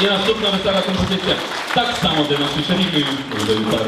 i następna wystawia kompozycja tak samo demonstracyjnego już do jutra.